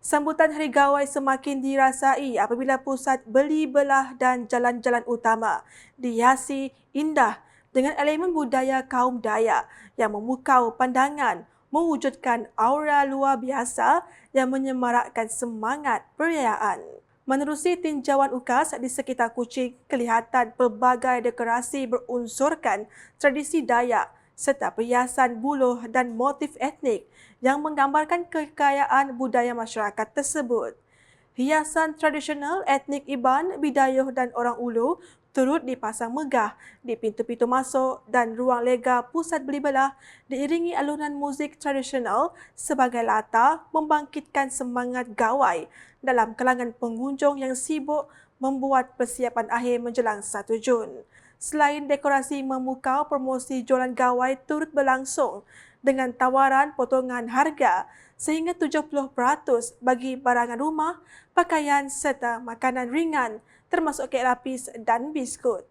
Sambutan Hari Gawai semakin dirasai apabila pusat beli belah dan jalan-jalan utama dihiasi indah dengan elemen budaya kaum Dayak yang memukau pandangan mewujudkan aura luar biasa yang menyemarakkan semangat perayaan. Menerusi tinjauan UKAS di sekitar Kuching, kelihatan pelbagai dekorasi berunsurkan tradisi Dayak serta perhiasan buluh dan motif etnik yang menggambarkan kekayaan budaya masyarakat tersebut. Hiasan tradisional etnik Iban, Bidayuh dan Orang Ulu turut dipasang megah di pintu-pintu masuk dan ruang lega pusat beli belah diiringi alunan muzik tradisional sebagai latar membangkitkan semangat gawai dalam kalangan pengunjung yang sibuk membuat persiapan akhir menjelang 1 Jun. Selain dekorasi memukau, promosi jualan gawai turut berlangsung dengan tawaran potongan harga sehingga 70% bagi barangan rumah, pakaian serta makanan ringan termasuk kek lapis dan biskut.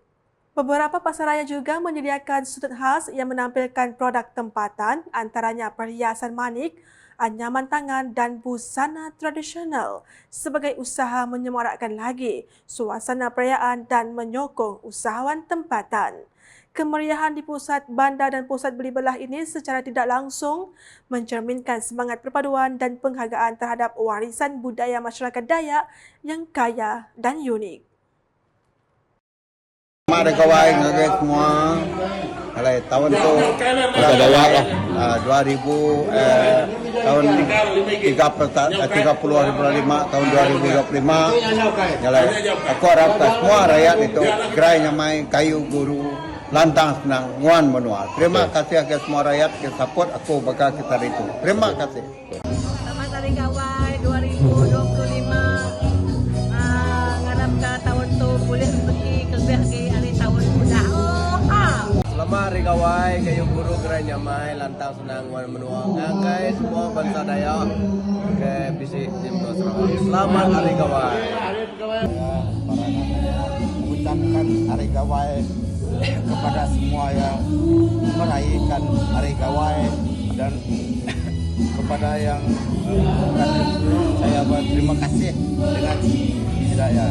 Beberapa pasaraya juga menyediakan sudut khas yang menampilkan produk tempatan antaranya perhiasan manik, anyaman tangan dan busana tradisional sebagai usaha menyemarakkan lagi suasana perayaan dan menyokong usahawan tempatan. Kemeriahan di pusat bandar dan pusat beli belah ini secara tidak langsung mencerminkan semangat perpaduan dan penghargaan terhadap warisan budaya masyarakat Dayak yang kaya dan unik. Mak ada kawan ngagai semua. Kalau tahun tu Kita Dayak lah. ah, 2000 eh, tahun 30 30 bulan 5 tahun 2025. Kalau aku harap semua rakyat itu gerai nyamai kayu guru lantang senang nguan menua. Terima kasih ke semua rakyat ke support aku bakal kita itu. Terima kasih. Selamat Hari Gawai, kayu guru gerai nyamai, lantang senang wan menua. Ngakai semua bangsa Dayak ke bisik Jimno Sarawak. Selamat Hari Gawai. mengucapkan Hari Gawai kepada semua yang merayakan Hari Gawai dan kepada yang saya berterima kasih dengan hidayah.